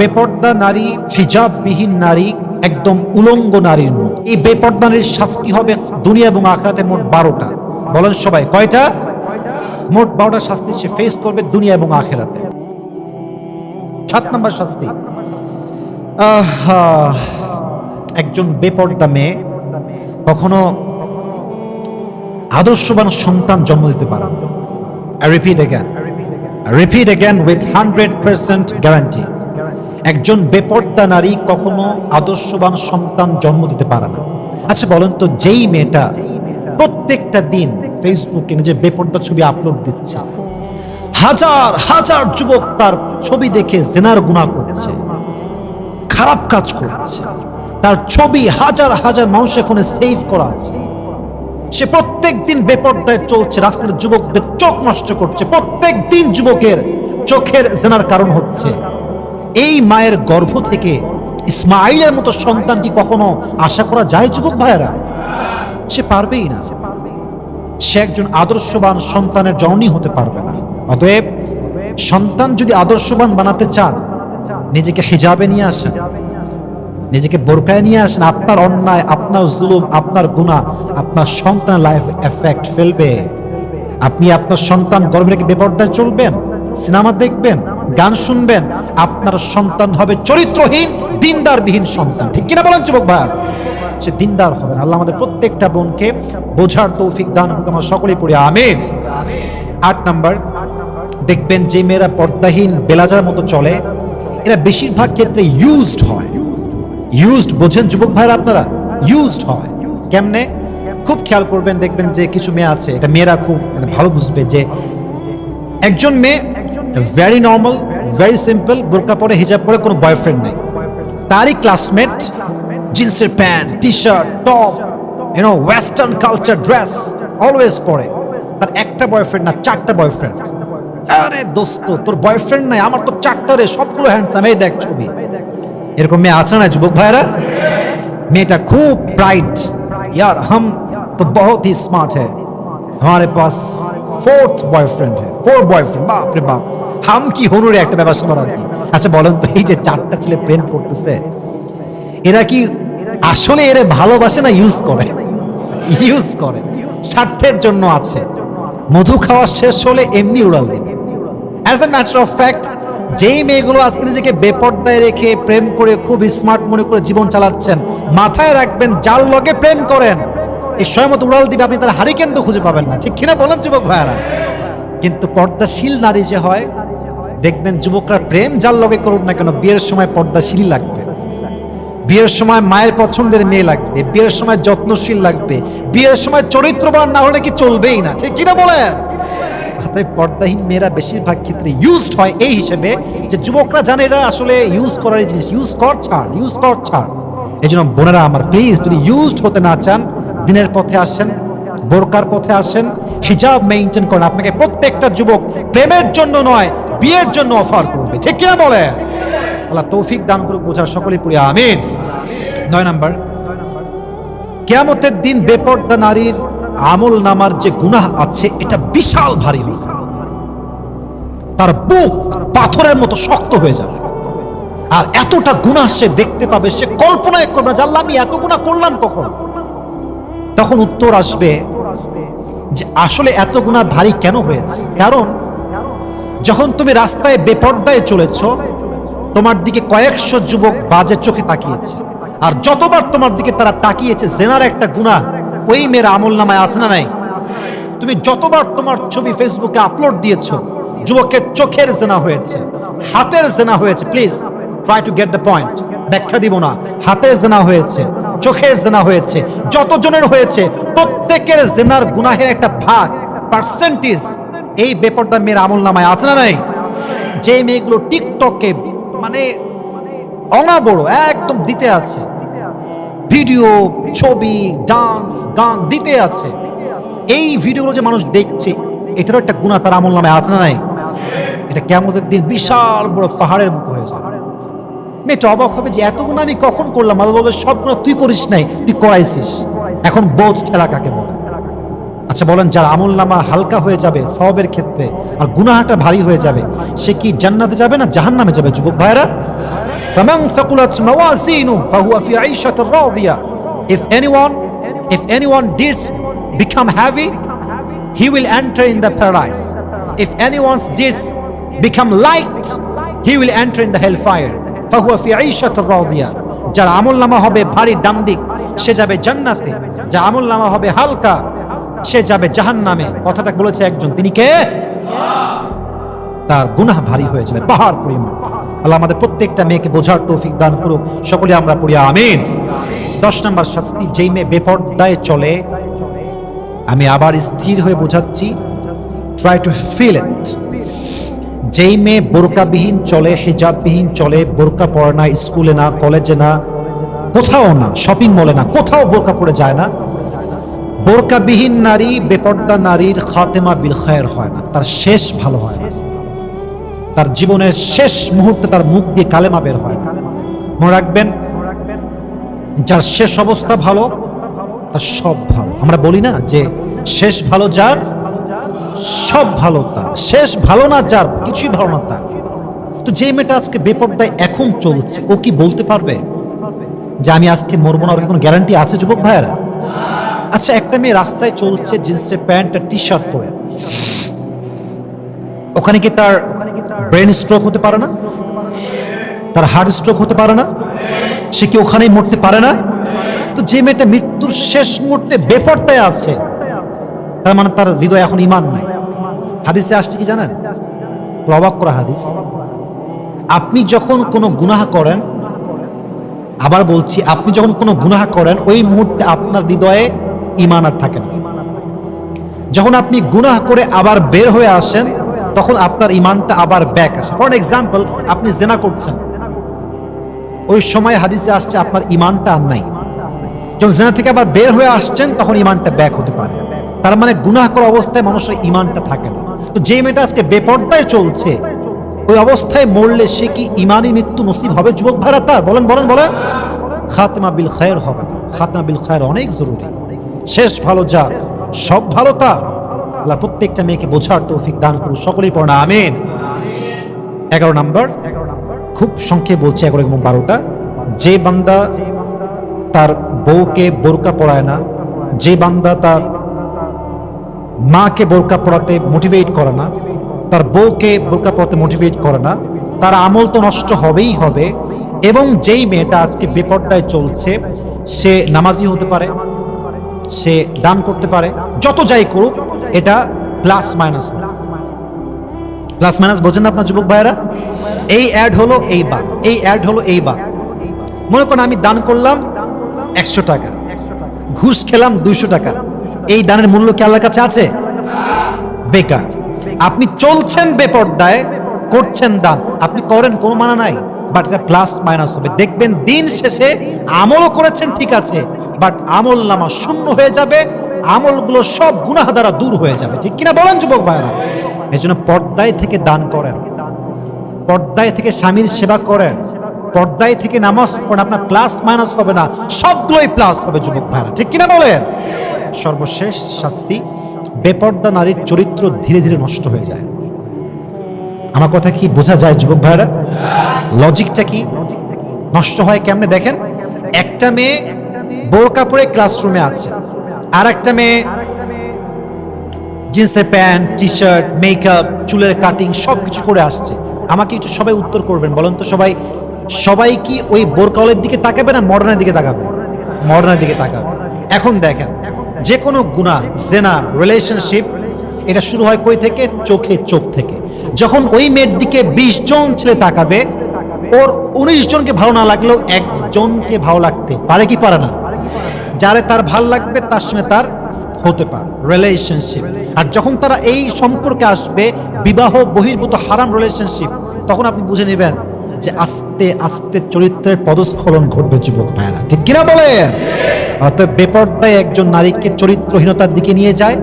বেপর্দা নারী, হিজাববিহীন নারী, একদম উলঙ্গ নারীর মতো। এই বেপর্দা নারীর শাস্তি হবে দুনিয়া এবং আখরাতে মোট বারোটা। বলেন সবাই, কয়টা? মোট বারোটা শাস্তি সে ফেস করবে দুনিয়া এবং আখেরাতে। সাত নম্বর শাস্তি। একজন বেপর্দা মেয়ে কখনো আদর্শবান সন্তান জন্ম দিতে পারে repeat again repeat again with hundred percent guarantee একজন বেপর্দা নারী কখনো আদর্শবান সন্তান জন্ম দিতে পারে না। আচ্ছা বলেন তো, যেই মেয়েটা প্রত্যেকটা দিন ফেসবুকে নিজের বেপর্দা ছবি আপলোড দিচ্ছে। হাজার হাজার যুবক তার ছবি দেখে জেনার গুণা করছে, খারাপ কাজ করছে। তার ছবি হাজার হাজার মানুষের ফোনে সেভ করা আছে। সে প্রত্যেক দিন বেপর্দায় চলছে, রাস্তার যুবকদের চোখ নষ্ট করছে প্রত্যেক দিন যুবকের চোখের জেনার কারণ হচ্ছে। এই মায়ের গর্ভ থেকে ইসমাইলের মতো সন্তান কি কখনো আশা করা যায়, যুবক ভাইয়েরা? সে পারবেই না। সে একজন আদর্শবান সন্তানের জননী হতে পারবে না। অতএব সন্তান যদি আদর্শবান বানাতে চান, নিজেকে হিজাবে নিয়ে আসেন, নিজেকে বোরকায় নিয়ে আসেন, আপনার অন্যায়, আপনার জুলুম, আপনার গুণা আপনার সন্তান লাইফ এফেক্ট ফেলবে। আপনি আপনার সন্তান গর্বে রেখে বেপর্দায় চলবেন, সিনেমা দেখবেন গান শুনবেন, আপনার সন্তান হবে চরিত্রহীন, দিনদারবিহীন সন্তান। ঠিক কিনা বলেন যুবক ভাই? সে দিনদার হবে আল্লাহ আমাদের প্রত্যেকটা বোনকে বোঝার তৌফিক দান আমরা সকলেই পড়ি, আমিন। আট নাম্বার, দেখবেন যে মেয়েরা পর্দাহীন, বেলাজার মতো চলে, এরা বেশিরভাগ ক্ষেত্রে ইউজড হয়। ইউজড বোঝেন যুবক ভাইরা আপনারা? ইউজড হয়। কেমনে? খুব খেয়াল করবেন, দেখবেন যে কিছু মেয়ে আছে, এটা মেয়েরা খুব মানে ভালো বুঝবে যে একজন মেয়ে ভেরি নর্মাল ভেরি সিম্পল বোরকা পরে হিজাব পরে কোনো বয়ফ্রেন্ড নেই তারই ক্লাসমেট জিন্সের pant T shirt top you know western culture dress always পরে তার একটা বয়ফ্রেন্ড না চারটা বয়ফ্রেন্ড আরে দোস্ত তোর বয়ফ্রেন্ড নাই আমার তো চারটা রে সবগুলো হ্যান্ডসাম এই দেখ ছবি এরকম মেয়ে আছে না যুবক ভাইরা মেয়েটা খুব ব্রাইট यार हम तो बहुत ही स्मार्ट है हमारे पास फोर्थ बॉयफ्रेंड है फोर बॉयफ्रेंड बाप रे बाप হাম কি হনুরে একটা ব্যবসা করা আচ্ছা বলেন তো, এই যে চারটা ছেলে প্রেম করতেছে, এরা কি আসলে এরা ভালোবাসে না ইউজ করে? ইউজ করে। স্বার্থের জন্য আছে। মধু খাওয়া শেষ হলে এমনি উড়াল দিবে। As a matter of fact যেই মেয়েগুলো আজকে নিজেকে বেপর্দায় রেখে প্রেম করে, খুব স্মার্ট মনে করে জীবন চালাচ্ছেন, মাথায় রাখবেন, যার লগে প্রেম করেন এই সময় মতো উড়াল দিবে, আপনি তার হারিকেন তো খুঁজে পাবেন না। ঠিক কিনা বলেন, যুবক ভাইয়ারা? কিন্তু পর্দাশীল নারী যে হয় দেখবেন যুবকরা প্রেম যার লগে করুন না কেন, বিয়ের সময় পর্দা পর্দাশীল লাগবে। বিয়ের সময় মায়ের পছন্দের মেয়ে লাগবে, বিয়ের সময় যত্নশীল লাগবে, বিয়ের সময় চরিত্রবান না হলে কি চলবেই না, ঠিক কিনা বলেন? তাই পর্দাহীন মেয়েরা বেশিরভাগ ক্ষেত্রে ইউজড হয় এই হিসেবে যে যুবকরা জানে এটা আসলে ইউজ করার জিনিস ইউজ কর ছাড় ইউজ কর ছাড়। এই জন্য বোনেরা আমার প্লিজ যদি ইউজড হতে না চান, দিনের পথে আসেন, বোরকার পথে আসেন, হিজাব মেইনটেইন করেন। আপনাকে প্রত্যেকটা যুবক প্রেমের জন্য নয় বিয়ের জন্য অফার করবে। ঠিক কিনা বলে আল্লাহ তৌফিক দান করুক বোঝার সকলেই পড়ি আমিন। নয় নাম্বার। কেয়ামতের দিন বেপর্দা নারীর আমল নামার যে গুনাহ আছে, এটা বিশাল ভারী হবে। তার বুক পাথরের মতো শক্ত হয়ে যাবে। আর এতটা গুনাহ সে দেখতে পাবে, সে কল্পনায় করবে আল্লাহ আমি এত গুনাহ করলাম কখন? তখন উত্তর আসবে যে, আসলে এত গুনাহ ভারী কেন হয়েছে? কারণ যখন তুমি রাস্তায় বেপর্দায় চলেছ, তোমার দিকে কয়েকশো যুবক বাজে চোখে তাকিয়েছে। আর যতবার তোমার দিকে তারা তাকিয়েছে, জেনার একটা গুনাহ ওই মেয়ের আমল নামায় আছে না নাই? তুমি যতবার তোমার ছবি ফেসবুকে আপলোড দিয়েছ, যুবকের চোখের জেনা হয়েছে, হাতের জেনা হয়েছে। Please try to get the point ব্যাখ্যা দিব না। হাতের জেনা হয়েছে, চোখের জেনা হয়েছে, যতজনের হয়েছে, প্রত্যেকের জেনার গুনাহের একটা ভাগ পার্সেন্টেজ এই বেপরটা মেয়ের আমল নামায় আছে না নাই? যে মেয়েগুলো টিকটকে মানে অনাবড়, একদম দিতে আছে। ভিডিও, ছবি, ডান্স, গান দিতে আছে। এই ভিডিওগুলো যে মানুষ দেখছে, এটারও একটা গুণা তার আমল নামে আছে না নাই? এটা কেমতের দিন বিশাল বড় পাহাড়ের মতো হয়ে যাবে। মেয়েটা অবাক হবে যে এত গুণ আমি কখন করলাম? আল্লাহ বলবে, সব গুণা তুই করিস নাই, তুই করাইছিস। এখন বোঝ ঠেলা কাকে বলে? আচ্ছা বলেন, যার আমল নামা হালকা হয়ে যাবে সবের ক্ষেত্রে আর গুনাহাটা ভারী হয়ে যাবে, সে কি জান্নাতে যাবে না জাহান নামে যাবে, যুবক ভাইরা ফামাং সাকুলাত মাওয়াজিনু ফাহুয়া ফি আইশাতির Radia. He will enter in the paradise. If anyone's deeds become light, he will enter in the hellfire. ফাহুয়া ফি আইশাতির রাদিয়া। যার আমল নামা হবে ভারী ডান দিক সে যাবে জান্নাতে। যার আমল নামা হবে হালকা সে যাবে জাহান্নামে। কথাটা বলেছে একজন। তিনি কে? তার গুনাহ ভারী হয়ে যাবে, পাহাড় পরিমাণ। আল্লাহ আমাদের প্রত্যেকটা মেয়েকে বোঝার তৌফিক দান করুক। সকলে আমরা পড়ি, আমিন। দশ নম্বর শাস্তি, যেই মেয়ে বেপর্দায় চলে, আমি আবার স্থির হয়ে বোঝাচ্ছি ট্রাই টু ফিল ইট যেই মেয়ে বোরকাবিহীন চলে, হিজাববিহীন চলে, বোরকা পড়ে না, স্কুলে না, কলেজে না, কোথাও না শপিং মলে না, কোথাও বোরকা পড়ে যায় না বোরকাবিহীন নারী, বেপর্দা নারীর খাতেমা বিল খায়ের হয় না। তার শেষ ভালো হয় না। তার জীবনের শেষ মুহূর্তে তার মুখ দিয়ে কালেমা বের হয় না। মনে রাখবেন, যার শেষ অবস্থা ভালো, তার সব ভালো। আমরা বলি না যে শেষ ভালো যার, সব ভালো তার। শেষ ভালো না যার, কিছুই ভালো না তার। তো যে মেয়েটা আজকে বেপর্দায় এখন চলছে, ও কি বলতে পারবে? যে আমি আজকে মরবো না, ওর কোনো গ্যারান্টি আছে, যুবক ভাইয়েরা? আচ্ছা একটা মেয়ে রাস্তায় চলছে জিন্সের প্যান্ট আর টি শার্ট পরে। ওখানে কি তার ব্রেন স্ট্রোক হতে পারে না? তার হার্ট স্ট্রোক হতে পারে না? সে কি ওখানেই মরতে পারে না? তো যে মেয়েটা মৃত্যুর শেষ মুহূর্তে বেপরটায় আছে, তার মানে তার হৃদয় এখন ইমান নাই। হাদিসে আসছে কি জানেন? প্রবাক করা হাদিস। আপনি যখন কোনো গুনাহ করেন, আবার বলছি, আপনি যখন কোনো গুনাহ করেন, ওই মুহূর্তে আপনার হৃদয়ে ইমান আর থাকে না। যখন আপনি গুনাহ করে আবার বের হয়ে আসেন, তখন আপনার ইমানটা আবার ব্যাক আসে। ফর এক্সাম্পল আপনি জেনা করছেন। ওই সময় হাদিসে আসছে, আপনার ইমানটা আর নাই। যখন জেনা থেকে আবার বের হয়ে আসছেন, তখন ইমানটা ব্যাক হতে পারে। তার মানে গুনাহ করা অবস্থায় মানুষের ইমানটা থাকে না। তো যে মেয়েটা আজকে বেপর্দায় চলছে, ওই অবস্থায় মরলে সে কি ইমানি মৃত্যু নসিব হবে? যুবক ভাড়া তার, বলেন বলেন বলেন। খাতমা বিল খায়ের হবে খাতমা বিল খায়ের অনেক জরুরি। শেষ ভালো যার সব ভালো তার আল্লাহ প্রত্যেকটা মেয়েকে বোঝার তৌফিক দান করুন, সকলেই পড়া আমিন। এগারো নাম্বার, খুব সংক্ষেপে বলছে এগারো এবং বারোটা। যে বান্দা তার বউকে বোরকা পড়ায় না, যে বান্দা তার মাকে বোরকা পড়াতে মোটিভেট করে না, তার বউকে বোরকা পড়াতে মোটিভেট করে না, তার আমল তো নষ্ট হবেই হবে। এবং যেই মেয়েটা আজকে বেপর্দায় চলছে, সে নামাজি হতে পারে সে দান করতে পারে, যত যাই করুক, এটা প্লাস মাইনাস প্লাস মাইনাস বোঝেন না আপনার যুবক ভাইয়েরা? এই অ্যাড হলো এই বাদ, এই অ্যাড হলো এই বাদ। মনে করেন আমি দান করলাম একশো টাকা, ঘুষ খেলাম দুইশো টাকা। এই দানের মূল্য কি আল্লাহর কাছে আছে? বেকার। আপনি চলছেন বেপর্দায়, করছেন দান। আপনি করেন, কোনো মানা নাই বাট এটা প্লাস মাইনাস হবে। দেখবেন দিন শেষে আমলও করেছেন, ঠিক আছে। বাট আমল নামা শূন্য হয়ে যাবে, আমলগুলো সব গুনাহ দ্বারা দূর হয়ে যাবে। ঠিক কিনা বলেন যুবক ভাইরা এই জন্য পর্দায় থেকে দান করেন। পর্দায় থেকে স্বামীর সেবা করেন। পর্দায় থেকে নামাজ পড়েন, আপনার প্লাস মাইনাস হবে না, সবগুলোই প্লাস হবে যুবক ভাইরা ঠিক কিনা বলেন? সর্বশেষ শাস্তি, বেপর্দা নারীর চরিত্র ধীরে ধীরে নষ্ট হয়ে যায়। আমার কথা কি বোঝা যায় যুবক ভাইরা লজিকটা কি? নষ্ট হয় কেমনে দেখেন? একটা মেয়ে বোরকা পরে ক্লাসরুমে আছে। আর একটা মেয়ে জিন্সের প্যান্ট টি শার্ট মেকআপ, চুলের কাটিং সব কিছু করে আসছে। আমাকে একটু সবাই উত্তর করবেন, বলেন তো সবাই সবাই কি ওই বোরকালের দিকে তাকাবে না মডার্নের দিকে তাকাবে? মডার্নের দিকে তাকাবে। এখন দেখেন যে কোনো গুণা, জেনা রিলেশনশিপ এটা শুরু হয় কই থেকে? চোখে চোখ থেকে। যখন ওই মেয়ের দিকে বিশ জন ছেলে তাকাবে, ওর উনিশ জনকে ভালো না লাগলেও একজনকে ভালো লাগতে পারে কি পারে না? যারে তার ভালো লাগবে, তার সঙ্গে তার হতে পারে রিলেশনশিপ আর যখন তারা এই সম্পর্কে আসবে, বিবাহ, বহির্ভূত, হারাম রিলেশনশিপ তখন আপনি বুঝে নেবেন যে আস্তে আস্তে চরিত্রের পদস্খলন ঘটবে যুবক ভাইয়েরা। ঠিক কিনা বলেন? অতএব বেপর্দায় একজন নারীকে চরিত্রহীনতার দিকে নিয়ে যায়।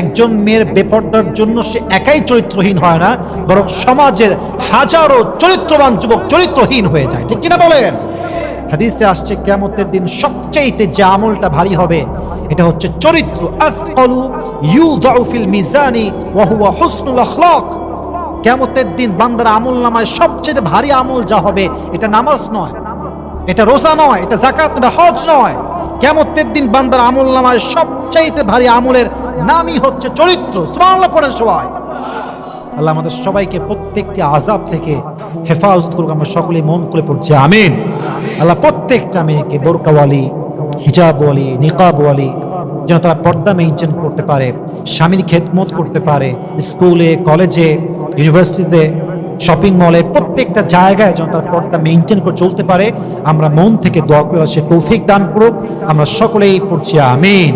একজন মেয়ের বেপর্দার জন্য সে একাই চরিত্রহীন হয় না, বরং সমাজের হাজারো চরিত্রবান যুবক চরিত্রহীন হয়ে যায়। ঠিক কিনা বলেন? হাদিসে আসছে কেমতের দিন সবচেয়েতে যে আমলটা ভারী হবে, এটা হচ্ছে চরিত্র। আখলাক। কেমতের দিন বান্দার আমল নামায় সবচেয়ে ভারী আমল যা হবে, এটা নামাজ নয়, এটা রোজা নয়, এটা জাকাত এটা হজ নয়। কেমতের দিন বান্দার আমল নামায় সবচাইতে ভারী আমলের নামই হচ্ছে চরিত্র। সুবহানাল্লাহ পড়েন সবাই। আল্লাহ আমাদের সবাইকে প্রত্যেকটি আজাব থেকে হেফাজত করুক, আমরা সকলেই মন করে পড়ছি, আমিন। আল্লাহ প্রত্যেকটা মেয়েকে বোরকাওয়ালি হিজাবওয়ালি নিকাবওয়ালি যেন তারা পর্দা মেনটেন করতে পারে, স্বামীর খেদমত করতে পারে স্কুলে কলেজে ইউনিভার্সিটিতে শপিং মলে প্রত্যেকটা জায়গায় যেন তার পর্দা মেনটেন করে চলতে পারে। আমরা মন থেকে দোয়া করে সে তৌফিক দান করুক। আমরা সকলেই পড়ছি, আমিন।